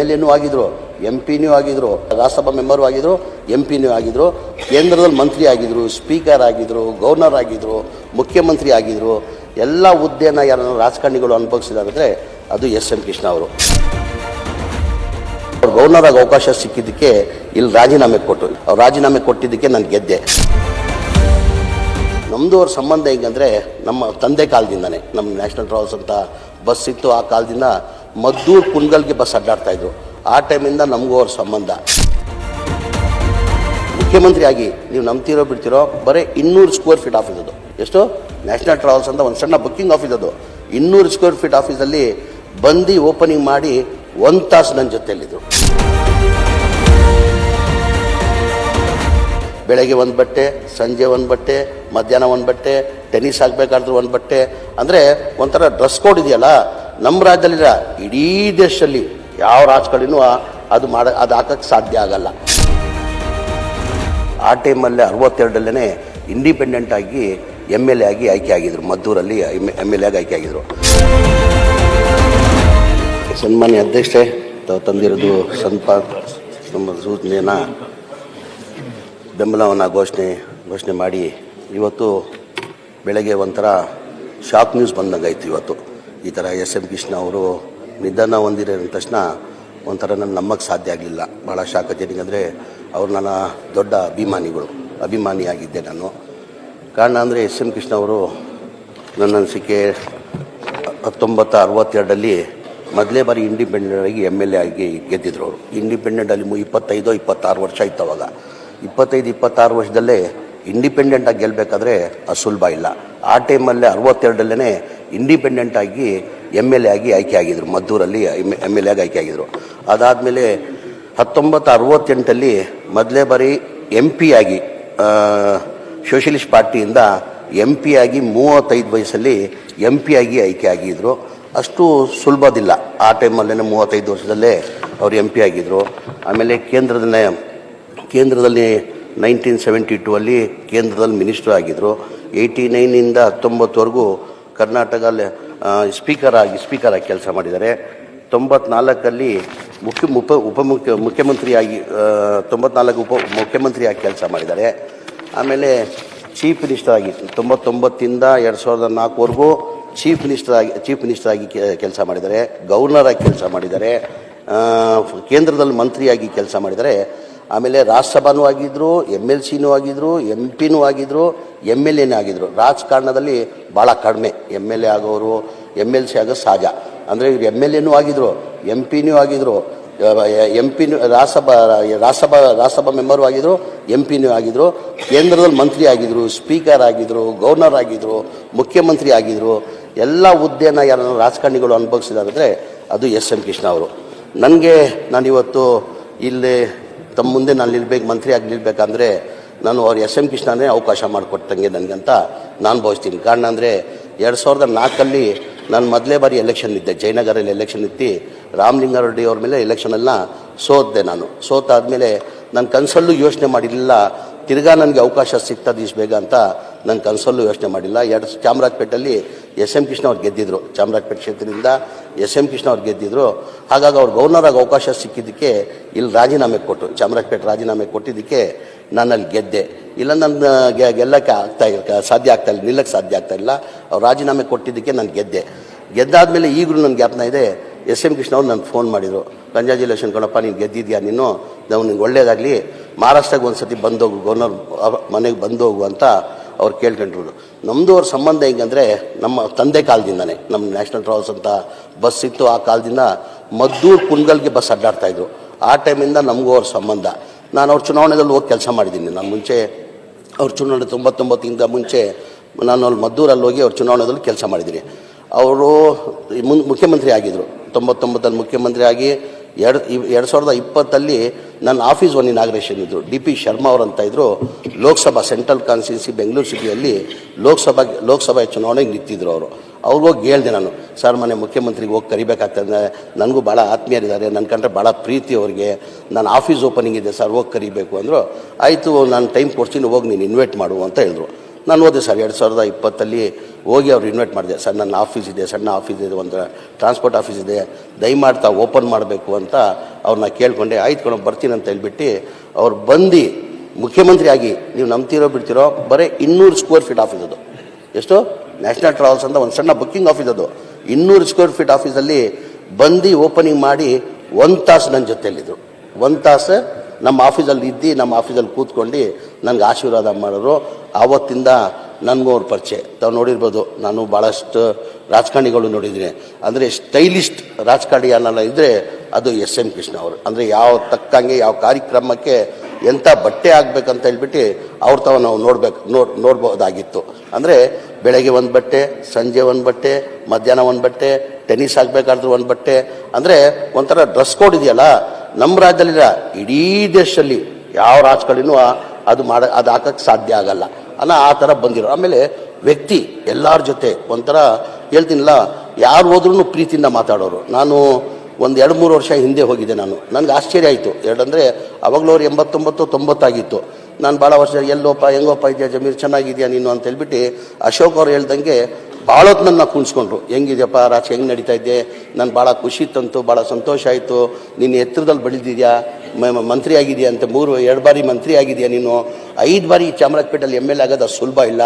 L ಎನೂ ಆಗಿದ್ರು M ಪಿನೂ ಆಗಿದ್ರು, ರಾಜ್ಯಸಭಾ ಮೆಂಬರು ಆಗಿದ್ರು ಎಂ ಪಿನೂ ಆಗಿದ್ರು, ಕೇಂದ್ರದಲ್ಲಿ ಮಂತ್ರಿ ಆಗಿದ್ರು, ಸ್ಪೀಕರ್ ಆಗಿದ್ರು, ಗವರ್ನರ್ ಆಗಿದ್ರು, ಮುಖ್ಯಮಂತ್ರಿ ಆಗಿದ್ರು, ಎಲ್ಲ ಹುದ್ದೆನ ಯಾರು ರಾಜಕಾರಣಿಗಳು ಅನುಭವಿಸಿದಾರೆ ಅದು ಎಸ್ ಎಂ ಕೃಷ್ಣ ಅವರು. ಅವ್ರು ಗವರ್ನರ್ ಆಗಿ ಅವಕಾಶ ಸಿಕ್ಕಿದ್ದಕ್ಕೆ ಇಲ್ಲಿ ರಾಜೀನಾಮೆ ಕೊಟ್ಟು, ಅವ್ರು ರಾಜೀನಾಮೆ ಕೊಟ್ಟಿದ್ದಕ್ಕೆ ನಾನು ಗೆದ್ದೆ. ನಮ್ಮದು ಅವ್ರ ಸಂಬಂಧ ಹೆಂಗಂದರೆ ನಮ್ಮ ತಂದೆ ಕಾಲದಿಂದನೇ, ನಮ್ಮ ನ್ಯಾಷನಲ್ ಟ್ರಾವೆಲ್ಸ್ ಅಂತ ಬಸ್ ಇತ್ತು ಆ ಕಾಲದಿಂದ ಮದ್ದೂರು ಕುನ್ಗಲ್ಗೆ ಬಸ್ ಅಡ್ಡಾಡ್ತಾ ಇದ್ರು. ಆ ಟೈಮಿಂದ ನಮಗೂ ಅವ್ರ ಸಂಬಂಧ. ಮುಖ್ಯಮಂತ್ರಿ ಆಗಿ ನೀವು ನಂಬ್ತಿರೋ ಬಿಡ್ತಿರೋ ಬರೀ ಇನ್ನೂರು ಸ್ಕ್ವೇರ್ ಫೀಟ್ ಆಫೀಸ್ ಅದು. ಎಷ್ಟು? ನ್ಯಾಷನಲ್ ಟ್ರಾವೆಲ್ಸ್ ಅಂತ ಒಂದು ಸಣ್ಣ ಬುಕ್ಕಿಂಗ್ ಆಫೀಸ್ ಅದು. ಇನ್ನೂರು ಸ್ಕ್ವೇರ್ ಫೀಟ್ ಆಫೀಸಲ್ಲಿ ಬಂದು ಓಪನಿಂಗ್ ಮಾಡಿ ಒಂದು ತಾಸು ನನ್ನ ಜೊತೆಯಲ್ಲಿದ್ದರು ಬೆಳಗ್ಗೆ ಒಂದು ಬಟ್ಟೆ, ಸಂಜೆ ಒಂದು ಬಟ್ಟೆ, ಮಧ್ಯಾಹ್ನ ಒಂದು ಬಟ್ಟೆ ಟೆನ್ನಿಸ್ ಆಗಬೇಕಾದ್ರೂ ಒಂದು ಬಟ್ಟೆ. ಅಂದರೆ ಒಂಥರ ಡ್ರೆಸ್ ಕೋಡ್ ಇದೆಯಲ್ಲ? ನಮ್ಮ ರಾಜ್ಯದಲ್ಲಿರ ಇಡೀ ದೇಶದಲ್ಲಿ ಯಾವ ರಾಜಕಾರಣಿನೂ ಅದು ಮಾಡ ಅದು ಹಾಕಕ್ಕೆ ಸಾಧ್ಯ ಆಗಲ್ಲ. ಆ ಟೈಮಲ್ಲಿ ಅರವತ್ತೆರಡಲ್ಲೇ ಇಂಡಿಪೆಂಡೆಂಟ್ ಆಗಿ ಎಂ ಎಲ್ ಎ ಆಗಿ ಆಯ್ಕೆ ಆಗಿದ್ರು. ಮದ್ದೂರಲ್ಲಿ ಎಂ ಎಲ್ ಎ ಆಗಿ ಆಯ್ಕೆ ಆಗಿದ್ರು. ಸನ್ಮಾನ್ಯ ಅಧ್ಯಕ್ಷೆ, ತಾವು ತಂದಿರೋದು ಸಂಪ ನಮ್ಮ ಸೂಚನೆಯನ್ನು ಬೆಂಬಲವನ್ನು ಘೋಷಣೆ ಘೋಷಣೆ ಮಾಡಿ ಇವತ್ತು ಬೆಳಗ್ಗೆ ಒಂಥರ ಶಾಕ್ ನ್ಯೂಸ್ ಬಂದಂಗಾಯ್ತು ಇವತ್ತು. ಈ ಥರ ಎಸ್ ಎಂ ಕೃಷ್ಣ ಅವರು ನಿಧನ ಹೊಂದಿರೋ ತಕ್ಷಣ ಒಂಥರ ನನ್ನ ನಂಬಕ್ಕೆ ಸಾಧ್ಯ ಆಗಲಿಲ್ಲ. ಭಾಳ ಶಾಕ್ ಅಂದರೆ ಅವರು ನನ್ನ ದೊಡ್ಡ ಅಭಿಮಾನಿಗಳು. ಅಭಿಮಾನಿಯಾಗಿದ್ದೆ ನಾನು. ಕಾರಣ ಅಂದರೆ ಎಸ್ ಎಂ ಕೃಷ್ಣ ಅವರು ನನ್ನ ಅನಿಸಿಕೆ ಹತ್ತೊಂಬತ್ತು ಅರವತ್ತೆರಡರಲ್ಲಿ ಮೊದಲೇ ಬಾರಿ ಇಂಡಿಪೆಂಡೆಂಟ್ ಆಗಿ ಎಂ ಎಲ್ ಎ ಆಗಿ ಗೆದ್ದಿದ್ರು ಅವರು. ಇಂಡಿಪೆಂಡೆಂಟಲ್ಲಿ ಅಲ್ಲಿ ಇಪ್ಪತ್ತೈದು, ಇಪ್ಪತ್ತಾರು ವರ್ಷ ಇತ್ತು ಅವಾಗ. ಇಪ್ಪತ್ತೈದು, ಇಪ್ಪತ್ತಾರು ವರ್ಷದಲ್ಲೇ ಇಂಡಿಪೆಂಡೆಂಟ್ ಆಗಿ ಗೆಲ್ಲಬೇಕಾದ್ರೆ ಅದು ಸುಲಭ ಇಲ್ಲ. ಆ ಟೈಮಲ್ಲೇ ಅರವತ್ತೆರಡಲ್ಲೇ ಇಂಡಿಪೆಂಡೆಂಟ್ ಆಗಿ ಎಂ ಎಲ್ ಎ ಆಗಿ ಆಯ್ಕೆ ಆಗಿದ್ದರು ಮದ್ದೂರಲ್ಲಿ ಎಂ ಎಲ್ ಎ ಆಗಿ ಆಯ್ಕೆ ಆಗಿದ್ರು. ಅದಾದಮೇಲೆ ಹತ್ತೊಂಬತ್ತು ಅರವತ್ತೆಂಟಲ್ಲಿ ಮೊದಲೇ ಬಾರಿ ಎಂ ಪಿ ಆಗಿ ಸೋಷಲಿಸ್ಟ್ ಪಾರ್ಟಿಯಿಂದ ಎಂ ಪಿ ಆಗಿ ಮೂವತ್ತೈದು ವಯಸ್ಸಲ್ಲಿ ಎಂ ಪಿ ಆಗಿ ಆಯ್ಕೆ ಆಗಿದ್ರು. ಅಷ್ಟು ಸುಲಭದಿಲ್ಲ. ಆ ಟೈಮಲ್ಲೇ ಮೂವತ್ತೈದು ವರ್ಷದಲ್ಲೇ ಅವರು ಎಂ ಪಿ ಆಗಿದ್ದರು ಆಮೇಲೆ ಕೇಂದ್ರದಲ್ಲೇ, ಕೇಂದ್ರದಲ್ಲಿ ನೈನ್ಟೀನ್ ಸೆವೆಂಟಿ ಟೂ ಅಲ್ಲಿ ಕೇಂದ್ರದಲ್ಲಿ ಮಿನಿಸ್ಟರ್ ಆಗಿದ್ದರು ಏಯ್ಟಿ ನೈನಿಂದ ಹತ್ತೊಂಬತ್ತವರೆಗೂ ಕರ್ನಾಟಕದಲ್ಲಿ ಸ್ಪೀಕರ್ ಆಗಿ ಸ್ಪೀಕರ್ ಆಗಿ ಕೆಲಸ ಮಾಡಿದ್ದಾರೆ. ತೊಂಬತ್ನಾಲ್ಕಲ್ಲಿ ಮುಖ್ಯ ಉಪ ಉಪಮುಖ್ಯ ಮುಖ್ಯಮಂತ್ರಿಯಾಗಿ ತೊಂಬತ್ನಾಲ್ಕು ಉಪ ಮುಖ್ಯಮಂತ್ರಿಯಾಗಿ ಕೆಲಸ ಮಾಡಿದ್ದಾರೆ. ಆಮೇಲೆ ಚೀಫ್ ಮಿನಿಸ್ಟರ್ ಆಗಿ, ತೊಂಬತ್ತೊಂಬತ್ತಿಂದ ಎರಡು ಸಾವಿರದ ನಾಲ್ಕುವರೆಗೂ ಚೀಫ್ ಮಿನಿಸ್ಟರ್ ಆಗಿ ಚೀಫ್ ಮಿನಿಸ್ಟರ್ ಆಗಿ ಕೆಲಸ ಮಾಡಿದ್ದಾರೆ. ಗವರ್ನರ್ ಆಗಿ ಕೆಲಸ ಮಾಡಿದ್ದಾರೆ. ಕೇಂದ್ರದಲ್ಲಿ ಮಂತ್ರಿಯಾಗಿ ಕೆಲಸ ಮಾಡಿದ್ದಾರೆ. ಆಮೇಲೆ ರಾಜ್ಯಸಭಾನೂ ಆಗಿದ್ದರು ಎಂ ಎಲ್ ಸಿನೂ ಆಗಿದ್ದರು ಎಂ ಪಿನೂ ಆಗಿದ್ದರು ಎಂ ಎಲ್ ಎನೇ ಆಗಿದ್ದರು ರಾಜಕಾರಣದಲ್ಲಿ ಭಾಳ ಕಡಿಮೆ. ಎಂ ಎಲ್ ಎ ಆಗೋರು ಎಂ ಎಲ್ ಸಿ ಆಗೋದು ಸಹಜ. ಅಂದರೆ ಇವರು ಎಂ ಎಲ್ ಎನೂ ಆಗಿದ್ದರು ಎಂ ಪಿನೂ ಆಗಿದ್ದರು ಎಂ ಪಿನೂ ರಾಜ್ಯಸಭಾ ರಾಜ್ಯಸಭಾ ರಾಜ್ಯಸಭಾ ಮೆಂಬರು ಆಗಿದ್ದರು ಎಂ ಪಿನೂ ಆಗಿದ್ದರು ಕೇಂದ್ರದಲ್ಲಿ ಮಂತ್ರಿ ಆಗಿದ್ದರು ಸ್ಪೀಕರ್ ಆಗಿದ್ದರು ಗವರ್ನರ್ ಆಗಿದ್ದರು ಮುಖ್ಯಮಂತ್ರಿ ಆಗಿದ್ದರು ಎಲ್ಲ ಹುದ್ದೆನ ಯಾರು ರಾಜಕಾರಣಿಗಳು ಅನುಭವಿಸಿದಾರೆ ಅದು ಎಸ್ ಎಂ ಕೃಷ್ಣ ಅವರು. ನನಗೆ ನಾನಿವತ್ತು ಇಲ್ಲಿ ತಮ್ಮ ಮುಂದೆ ನಾನು ನಿಲ್ಬೇಕು, ಮಂತ್ರಿ ಆಗಿ ನಿಲ್ಬೇಕಂದ್ರೆ ನಾನು ಅವ್ರು ಎಸ್ ಎಂ ಕೃಷ್ಣನೇ ಅವಕಾಶ ಮಾಡಿಕೊಟ್ಟಂಗೆ ನನಗಂತ ನಾನು ಭಾವಿಸ್ತೀನಿ. ಕಾರಣ ಅಂದರೆ ಎರಡು ಸಾವಿರದ ನಾಲ್ಕಲ್ಲಿ ನಾನು ಮೊದಲೇ ಬಾರಿ ಎಲೆಕ್ಷನ್ ಇದ್ದೆ ಜಯನಗರಲ್ಲಿ ಎಲೆಕ್ಷನ್ ಇತ್ತು ರಾಮಲಿಂಗಾರೆಡ್ಡಿ ಅವ್ರ ಮೇಲೆ ಎಲೆಕ್ಷನೆಲ್ಲ ಸೋತೆ ನಾನು. ಸೋತಾದಮೇಲೆ ನನ್ನ ಕನಸಲ್ಲೂ ಯೋಚನೆ ಮಾಡಿರಲಿಲ್ಲ, ತಿರ್ಗಾ ನನಗೆ ಅವಕಾಶ ಸಿಗ್ತದೆ ಇಷ್ಟು ಬೇಗ ಅಂತ ನನ್ನ ಕನಸಲ್ಲೂ ಯೋಚನೆ ಮಾಡಿಲ್ಲ. ಎರಡು ಚಾಮರಾಜಪೇಟೆಯಲ್ಲಿ ಎಸ್ ಎಂ ಕೃಷ್ಣ ಅವ್ರು ಗೆದ್ದಿದ್ರು. ಚಾಮರಾಜಪೇಟೆ ಕ್ಷೇತ್ರದಿಂದ ಎಸ್ ಎಂ ಕೃಷ್ಣ ಅವ್ರು ಗೆದ್ದಿದ್ರು. ಹಾಗಾಗಿ ಅವ್ರು ಗೌರ್ನರ್ ಆಗಿ ಅವಕಾಶ ಸಿಕ್ಕಿದ್ದಕ್ಕೆ ಇಲ್ಲಿ ರಾಜೀನಾಮೆ ಕೊಟ್ಟು, ಚಾಮರಾಜಪೇಟೆ ರಾಜೀನಾಮೆ ಕೊಟ್ಟಿದ್ದಕ್ಕೆ ನಾನು ಅಲ್ಲಿ ಗೆದ್ದೆ. ಇಲ್ಲ ನನ್ನ ಗೆಲ್ಲಕ್ಕೆ ಆಗ್ತಾ ಇಲ್ಲ ಸಾಧ್ಯ ಆಗ್ತಾ ಇಲ್ಲ ನಿಲ್ಲಕ್ಕೆ ಸಾಧ್ಯ ಆಗ್ತಾ ಇಲ್ಲ. ಅವ್ರು ರಾಜೀನಾಮೆ ಕೊಟ್ಟಿದ್ದಕ್ಕೆ ನಾನು ಗೆದ್ದೆ. ಗೆದ್ದಾದಮೇಲೆ ಈಗಲೂ ನನ್ನ ಜ್ಞಾಪನ ಇದೆ, ಎಸ್ ಎಂ ಕೃಷ್ಣ ಅವ್ರು ನನಗೆ ಫೋನ್ ಮಾಡಿದರು. ಕಂಜಾಜುಲೇಷನ್ ಕಣಪ್ಪ, ನೀನು ಗೆದ್ದಿದ್ಯಾ ನೀನು? ನಾವು ನಿನ್ಗೆ ಒಳ್ಳೇದಾಗಲಿ ಮಹಾರಾಷ್ಟ್ರಕ್ಕೆ ಒಂದು ಸತಿ ಬಂದೋಗು ಗವರ್ನರ್ ಮನೆಗೆ ಬಂದೋಗು ಅಂತ ಅವ್ರು ಕೇಳ್ಕೊಂಡ್ರು. ನಮ್ಮದು ಅವ್ರ ಸಂಬಂಧ ಹೆಂಗಂದರೆ ನಮ್ಮ ತಂದೆ ಕಾಲದಿಂದನೇ. ನಮ್ಮ ನ್ಯಾಷನಲ್ ಟ್ರಾವೆಲ್ಸ್ ಅಂತ ಬಸ್ ಇತ್ತು ಆ ಕಾಲದಿಂದ ಮದ್ದೂರು ಕುನ್ಗಲ್ಗೆ ಬಸ್ ಅಡ್ಡಾಡ್ತಾ ಇದ್ರು. ಆ ಟೈಮಿಂದ ನಮಗೂ ಅವ್ರ ಸಂಬಂಧ. ನಾನು ಅವ್ರ ಚುನಾವಣೆಯಲ್ಲಿ ಹೋಗಿ ಕೆಲಸ ಮಾಡಿದ್ದೀನಿ. ನಾನು ಮುಂಚೆ ಅವ್ರ ಚುನಾವಣೆ ತೊಂಬತ್ತೊಂಬತ್ತಿಂದ ಮುಂಚೆ ನಾನು ಅಲ್ಲಿ ಮದ್ದೂರಲ್ಲಿ ಹೋಗಿ ಅವ್ರ ಚುನಾವಣೆಯಲ್ಲಿ ಕೆಲಸ ಮಾಡಿದ್ದೀನಿ. ಅವರು ಮುಖ್ಯಮಂತ್ರಿ ಆಗಿದ್ದರು ತೊಂಬತ್ತೊಂಬತ್ತಲ್ಲಿ ಮುಖ್ಯಮಂತ್ರಿ ಆಗಿ ಎರಡು ಎರಡು ಸಾವಿರದ ಇಪ್ಪತ್ತಲ್ಲಿ ನನ್ನ ಆಫೀಸ್ ಒನ್ ಇನಾಗ್ರೇಷನ್ ಇದ್ದರು ಡಿ ಪಿ ಶರ್ಮಾ ಅವರಂತ ಇದ್ದರು ಲೋಕಸಭಾ, ಸೆಂಟ್ರಲ್ ಕಾನ್ಸ್ಟಿಟ್ಯೂನ್ಸಿ, ಬೆಂಗಳೂರು ಸಿಟಿಯಲ್ಲಿ ಲೋಕಸಭಾ ಲೋಕಸಭಾ ಚುನಾವಣೆಗೆ ನಿಂತಿದ್ರು ಅವರು. ಅವ್ರಿಗೋಗಿ ಹೇಳ್ದೆ ನಾನು, ಸರ್, ಮನೆ ಮುಖ್ಯಮಂತ್ರಿಗೆ ಹೋಗಿ ಕರಿಬೇಕಾಗ್ತದೆ. ನನಗೂ ಭಾಳ ಆತ್ಮೀಯರಿದ್ದಾರೆ. ನನ್ನ ಕಂಡ್ರೆ ಭಾಳ ಪ್ರೀತಿ ಅವ್ರಿಗೆ. ನಾನು ಆಫೀಸ್ ಓಪನಿಂಗ್ ಇದೆ, ಸರ್, ಹೋಗಿ ಕರಿಬೇಕು ಅಂದರು. ಆಯಿತು, ನಾನು ಟೈಮ್ ಕೊಡ್ತೀನಿ, ಹೋಗಿ ನೀನು ಇನ್ವೈಟ್ ಮಾಡು ಅಂತ ಹೇಳಿದ್ರು. ನಾನು ಹೋದೆ, ಸರ್, ಎರಡು ಸಾವಿರದ ಇಪ್ಪತ್ತಲ್ಲಿ ಹೋಗಿ ಅವ್ರು ಇನ್ವೈಟ್ ಮಾಡಿದೆ ಸರ್ ನನ್ನ ಆಫೀಸ್ ಇದೆ, ಸಣ್ಣ ಆಫೀಸ್ ಇದೆ ಒಂದು ಟ್ರಾನ್ಸ್ಪೋರ್ಟ್ ಆಫೀಸ್ ಇದೆ, ದಯಮಾಡ್ತಾ ಓಪನ್ ಮಾಡಬೇಕು ಅಂತ ಅವ್ರನ್ನ ಕೇಳ್ಕೊಂಡೆ, ಆಯ್ತು ಕಣೋ ಬರ್ತೀನಿ ಅಂತ ಹೇಳ್ಬಿಟ್ಟು ಅವ್ರು ಬಂದು ಮುಖ್ಯಮಂತ್ರಿ ಆಗಿ ನೀವು ನಂಬ್ತಿರೋ ಬಿಡ್ತಿರೋ ಬರೀ ಇನ್ನೂರು ಸ್ಕ್ವೇರ್ ಫೀಟ್ ಆಫೀಸ್ ಅದು. ಎಷ್ಟು? ನ್ಯಾಷನಲ್ ಟ್ರಾವೆಲ್ಸ್ ಅಂತ ಒಂದು ಸಣ್ಣ ಬುಕ್ಕಿಂಗ್ ಆಫೀಸ್ ಅದು. ಇನ್ನೂರು ಸ್ಕ್ವೇರ್ ಫೀಟ್ ಆಫೀಸಲ್ಲಿ ಬಂದು ಓಪನಿಂಗ್ ಮಾಡಿ ಒಂದು ತಾಸು ನನ್ನ ಜೊತೆಯಲ್ಲಿದ್ದರು ಒಂದು ತಾಸು ನಮ್ಮ ಆಫೀಸಲ್ಲಿ ಇದ್ದು, ನಮ್ಮ ಆಫೀಸಲ್ಲಿ ಕೂತ್ಕೊಂಡು ನನಗೆ ಆಶೀರ್ವಾದ ಮಾಡೋರು. ಆವತ್ತಿಂದ ನನಗೂ ಅವ್ರ ಪರಿಚಯ. ತಾವು ನೋಡಿರ್ಬೋದು, ನಾನು ಭಾಳಷ್ಟು ರಾಜಕಾರಣಿಗಳು ನೋಡಿದ್ದೀನಿ. ಅಂದರೆ ಸ್ಟೈಲಿಸ್ಟ್ ರಾಜಕಾರಣಿ ಅನ್ನಲ್ಲ ಇದ್ದರೆ ಅದು ಎಸ್ ಎಂ ಕೃಷ್ಣ ಅವರು. ಅಂದರೆ ಯಾವ ತಕ್ಕಂಗೆ, ಯಾವ ಕಾರ್ಯಕ್ರಮಕ್ಕೆ ಎಂಥ ಬಟ್ಟೆ ಆಗಬೇಕಂತ ಹೇಳ್ಬಿಟ್ಟು ಅವ್ರ ತಾವು ನಾವು ನೋಡ್ಬೇಕು, ನೋಡ್, ನೋಡ್ಬೋದಾಗಿತ್ತು. ಅಂದರೆ ಬೆಳಗ್ಗೆ ಒಂದು ಬಟ್ಟೆ, ಸಂಜೆ ಒಂದು ಬಟ್ಟೆ, ಮಧ್ಯಾಹ್ನ ಒಂದು ಬಟ್ಟೆ ಟೆನ್ನಿಸ್ ಆಗಬೇಕಾದ್ರೂ ಒಂದು ಬಟ್ಟೆ. ಅಂದರೆ ಒಂಥರ ಡ್ರೆಸ್ ಕೋಡ್ ಇದೆಯಲ್ಲ ನಮ್ಮ ರಾಜ್ಯದಲ್ಲಿಲ್ಲ ಇಡೀ ದೇಶದಲ್ಲಿ ಯಾವ ರಾಜಕಾರಣಿನೂ ಅದು ಮಾಡ, ಅದು ಹಾಕಕ್ಕೆ ಸಾಧ್ಯ ಆಗಲ್ಲ. ಅನ್ನೋ ಆ ಥರ ಬಂದಿರೋ. ಆಮೇಲೆ ವ್ಯಕ್ತಿ ಎಲ್ಲರ ಜೊತೆ ಒಂಥರ ಹೇಳ್ತೀನಿಲ್ಲ, ಯಾರು ಹೋದ್ರೂ ಪ್ರೀತಿಯಿಂದ ಮಾತಾಡೋರು. ನಾನು ಒಂದು ಎರಡು ಮೂರು ವರ್ಷ ಹಿಂದೆ ಹೋಗಿದ್ದೆ ನಾನು. ನನಗೆ ಆಶ್ಚರ್ಯ ಆಯಿತು. ಎರಡಂದರೆ ಅವಾಗಲೂ ಅವ್ರು ಎಂಬತ್ತೊಂಬತ್ತು, ತೊಂಬತ್ತಾಗಿತ್ತು. ನಾನು ಭಾಳ ವರ್ಷ ಎಲ್ಲೋಪ್ಪ ಹೆಂಗೋಪ್ಪ ಇದೆಯಾ ಜಮೀರ್, ಚೆನ್ನಾಗಿದೆಯಾ ನೀನು ಅಂತ ಹೇಳ್ಬಿಟ್ಟು ಅಶೋಕ್ ಅವ್ರು ಹೇಳ್ದಂಗೆ ಭಾಳ ಹೊತ್ತು ನನ್ನ ಕುಣಿಸ್ಕೊಂಡ್ರು. ಹೆಂಗಿದೆಯಪ್ಪ ರಾಜ, ಹೆಂಗೆ ನಡೀತಾ ಇದ್ದೆ? ನಾನು ಭಾಳ ಖುಷಿ ತಂತು ಭಾಳ ಸಂತೋಷ ಆಯಿತು. ನೀನು ಎತ್ತರದಲ್ಲಿ ಬೆಳೆದಿದ್ಯಾ? ಮಂತ್ರಿ ಆಗಿದೆಯಾ ಅಂತ ಮೂರು, ಎರಡು ಬಾರಿ ಮಂತ್ರಿ ಆಗಿದೆಯಾ ನೀನು? ಐದು ಬಾರಿ ಚಾಮರಾಜಪೇಟೆಯಲ್ಲಿ ಎಂ ಎಲ್ ಎ ಆಗೋದು ಸುಲಭ ಇಲ್ಲ.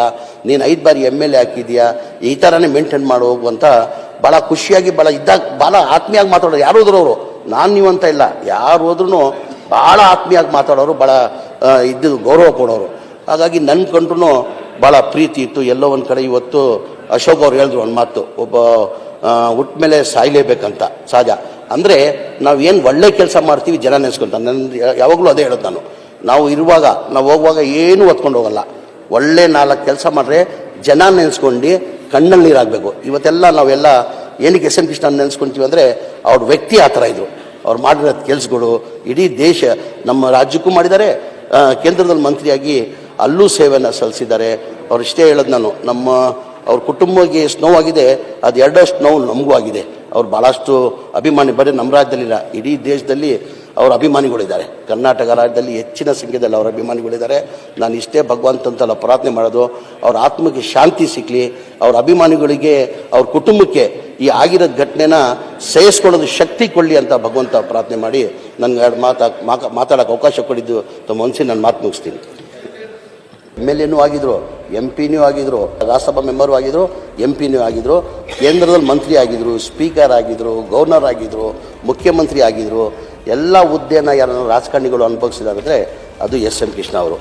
ನೀನು ಐದು ಬಾರಿ ಎಂ ಎಲ್ ಎ ಹಾಕಿದ್ಯಾ ಈ ಥರನೇ ಮೇಂಟೈನ್ ಮಾಡಿ ಹೋಗುವಂತ ಭಾಳ ಖುಷಿಯಾಗಿ ಭಾಳ ಇದ್ದಾಗ ಭಾಳ ಆತ್ಮೀಯಾಗಿ ಮಾತಾಡೋರು ಯಾರು ಹೋದ್ರು ನಾನು ನೀವು ಅಂತ ಇಲ್ಲ. ಯಾರು ಹೋದ್ರೂ ಭಾಳ ಆತ್ಮೀಯಾಗಿ ಮಾತಾಡೋರು ಭಾಳ ಇದ್ದು ಗೌರವ ಕೊಡೋರು. ಹಾಗಾಗಿ ನನ್ನ ಕಂಡ್ರು ಭಾಳ ಪ್ರೀತಿ ಇತ್ತು. ಎಲ್ಲೋ ಒಂದು ಕಡೆ ಇವತ್ತು ಅಶೋಕ್ ಅವ್ರು ಹೇಳಿದ್ರು ಒಂದು ಮಾತು. ಒಬ್ಬ ಹುಟ್ಟ ಮೇಲೆ ಸಾಯ್ಲೇಬೇಕಂತ ಸಹಜ ಅಂದರೆ ನಾವು ಏನು ಒಳ್ಳೆ ಕೆಲಸ ಮಾಡ್ತೀವಿ ಜನ ನೆನೆಸ್ಕೊಂತ. ನನ್ನ ಯಾವಾಗಲೂ ಅದೇ ಹೇಳೋದು ನಾನು. ನಾವು ಇರುವಾಗ, ನಾವು ಹೋಗುವಾಗ ಏನೂ ಹೊತ್ಕೊಂಡು ಹೋಗಲ್ಲ. ಒಳ್ಳೆ ನಾಲ್ಕು ಕೆಲಸ ಮಾಡಿದ್ರೆ ಜನ ನೆನೆಸ್ಕೊಂಡು ಕಣ್ಣಲ್ಲಿ ನೀರಾಗಬೇಕು. ಇವತ್ತೆಲ್ಲ ನಾವೆಲ್ಲ ಏನಕ್ಕೆ ಎಸ್ ಎಂ ಕೃಷ್ಣ ನೆನೆಸ್ಕೊಂತೀವಿ ಅಂದರೆ ಅವ್ರ ವ್ಯಕ್ತಿ ಆ ಥರ ಇದ್ರು. ಅವ್ರು ಮಾಡಿರೋ ಕೆಲಸಗಳು, ಇಡೀ ದೇಶ, ನಮ್ಮ ರಾಜ್ಯಕ್ಕೂ ಮಾಡಿದ್ದಾರೆ. ಕೇಂದ್ರದಲ್ಲಿ ಮಂತ್ರಿಯಾಗಿ ಅಲ್ಲೂ ಸೇವೆಯನ್ನು ಸಲ್ಲಿಸಿದ್ದಾರೆ. ಅವ್ರು ಇಷ್ಟೇ ಹೇಳೋದು ನಾನು. ನಮ್ಮ, ಅವ್ರ ಕುಟುಂಬಕ್ಕೆ ಎಷ್ಟು ಆಗಿದೆ. ಅದು ಎರಡಷ್ಟು ನೋವು ನಮಗೂ ಆಗಿದೆ. ಅವ್ರು ಭಾಳಷ್ಟು ಅಭಿಮಾನಿ, ಬರೀ ನಮ್ಮ ರಾಜ್ಯದಲ್ಲಿಲ್ಲ ಇಡೀ ದೇಶದಲ್ಲಿ ಅವ್ರ ಅಭಿಮಾನಿಗಳಿದ್ದಾರೆ. ಕರ್ನಾಟಕ ರಾಜ್ಯದಲ್ಲಿ ಹೆಚ್ಚಿನ ಸಂಖ್ಯೆಯಲ್ಲಿ ಅವರ ಅಭಿಮಾನಿಗಳಿದ್ದಾರೆ. ನಾನು ಇಷ್ಟೇ ಭಗವಂತಂತೆಲ್ಲ ಪ್ರಾರ್ಥನೆ ಮಾಡೋದು. ಅವ್ರ ಆತ್ಮಕ್ಕೆ ಶಾಂತಿ ಸಿಕ್ಕಲಿ ಅವ್ರ ಅಭಿಮಾನಿಗಳಿಗೆ, ಅವ್ರ ಕುಟುಂಬಕ್ಕೆ ಈ ಆಗಿರೋ ಘಟನೆನ ಸಹಿಸ್ಕೊಳ್ಳೋದು ಶಕ್ತಿ ಕೊಡಲಿ ಅಂತ ಭಗವಂತ ಪ್ರಾರ್ಥನೆ ಮಾಡಿ. ನನಗೆ ಎರಡು ಮಾತಾ ಮಾತಾಡೋಕೆ ಅವಕಾಶ ಕೊಡಿದ್ದು ತಮ್ಮ ಮನಸ್ಸಿಗೆ ನಾನು ಮಾತು ಮುಗಿಸ್ತೀನಿ. ಎಂ ಎಲ್ ಎನೂ ಆಗಿದ್ರು, ಎಂ ಪಿನೂ ಆಗಿದ್ರು, ರಾಜ್ಯಸಭಾ ಮೆಂಬರು ಆಗಿದ್ರು, ಎಂ ಪಿನೂ ಆಗಿದ್ರು, ಕೇಂದ್ರದಲ್ಲಿ ಮಂತ್ರಿ ಆಗಿದ್ರು, ಸ್ಪೀಕರ್ ಆಗಿದ್ರು, ಗವರ್ನರ್ ಆಗಿದ್ರು, ಮುಖ್ಯಮಂತ್ರಿ ಆಗಿದ್ರು, ಎಲ್ಲ ಹುದ್ದೆನ ಯಾರನ್ನ ರಾಜಕಾರಣಿಗಳು ಅನುಭವಿಸಿದಾರೆ ಅದು ಎಸ್ ಎಂ ಕೃಷ್ಣ ಅವರು.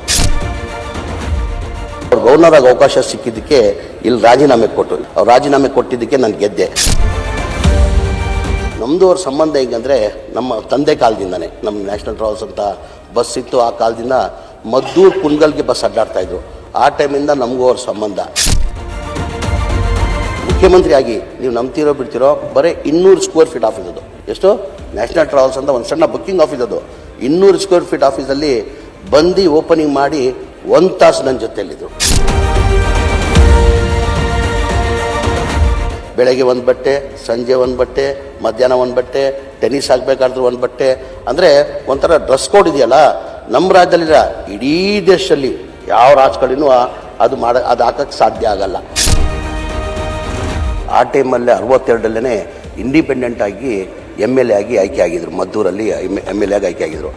ಅವ್ರು ಗವರ್ನರ್ ಆಗಿ ಅವಕಾಶ ಸಿಕ್ಕಿದ್ದಕ್ಕೆ ಇಲ್ಲಿ ರಾಜೀನಾಮೆ ಕೊಟ್ಟು, ಅವ್ರು ರಾಜೀನಾಮೆ ಕೊಟ್ಟಿದ್ದಕ್ಕೆ ನಾನು ಗೆದ್ದೆ. ನಮ್ಮದು ಅವ್ರ ಸಂಬಂಧ ಹೆಂಗಂದರೆ ನಮ್ಮ ತಂದೆ ಕಾಲದಿಂದನೇ, ನಮ್ಮ ನ್ಯಾಷನಲ್ ಟ್ರಾವೆಲ್ಸ್ ಅಂತ ಬಸ್ ಇತ್ತು ಆ ಕಾಲದಿಂದ ಮದ್ದೂರು ಕುನ್ಗಲ್ಗೆ ಬಸ್ ಅಡ್ಡಾಡ್ತಾ ಇದ್ರು. ಆ ಟೈಮಿಂದ ನಮಗೂ ಅವ್ರ ಸಂಬಂಧ. ಮುಖ್ಯಮಂತ್ರಿ ಆಗಿ ನೀವು ನಂಬ್ತಿರೋ ಬಿಡ್ತಿರೋ ಬರೀ ಇನ್ನೂರು ಸ್ಕ್ವೇರ್ ಫೀಟ್ ಆಫೀಸ್ ಅದು. ಎಷ್ಟು? ನ್ಯಾಷನಲ್ ಟ್ರಾವೆಲ್ಸ್ ಅಂತ ಒಂದು ಸಣ್ಣ ಬುಕ್ಕಿಂಗ್ ಆಫೀಸ್ ಅದು. ಇನ್ನೂರು ಸ್ಕ್ವೇರ್ ಫೀಟ್ ಆಫೀಸಲ್ಲಿ ಬಂದು ಓಪನಿಂಗ್ ಮಾಡಿ ಒಂದು ತಾಸು ನನ್ನ ಜೊತೆಯಲ್ಲಿದ್ದರು ಬೆಳಗ್ಗೆ ಒಂದು ಬಟ್ಟೆ, ಸಂಜೆ ಒಂದು ಬಟ್ಟೆ, ಮಧ್ಯಾಹ್ನ ಒಂದು ಬಟ್ಟೆ, ಟೆನಿಸ್ ಆಗಬೇಕಾದ್ರೂ ಒಂದು ಬಟ್ಟೆ. ಅಂದರೆ ಒಂಥರ ಡ್ರೆಸ್ ಕೋಡ್ ಇದೆಯಲ್ಲ? ನಮ್ಮ ರಾಜ್ಯದಲ್ಲಿರ ಇಡೀ ದೇಶದಲ್ಲಿ ಯಾವ ರಾಜ್ಯಗಳಿನೂ ಅದು ಮಾಡ, ಅದು ಹಾಕಕ್ಕೆ ಸಾಧ್ಯ ಆಗಲ್ಲ. ಆ ಟೈಮಲ್ಲೇ ಅರವತ್ತೆರಡಲ್ಲೇ ಇಂಡಿಪೆಂಡೆಂಟ್ ಆಗಿ ಎಂ ಎಲ್ ಎ ಆಗಿ ಆಯ್ಕೆ ಆಗಿದ್ರು. ಮದ್ದೂರಲ್ಲಿ ಎಂ ಎಲ್ ಎ ಆಗಿ ಆಯ್ಕೆ ಆಗಿದ್ರು.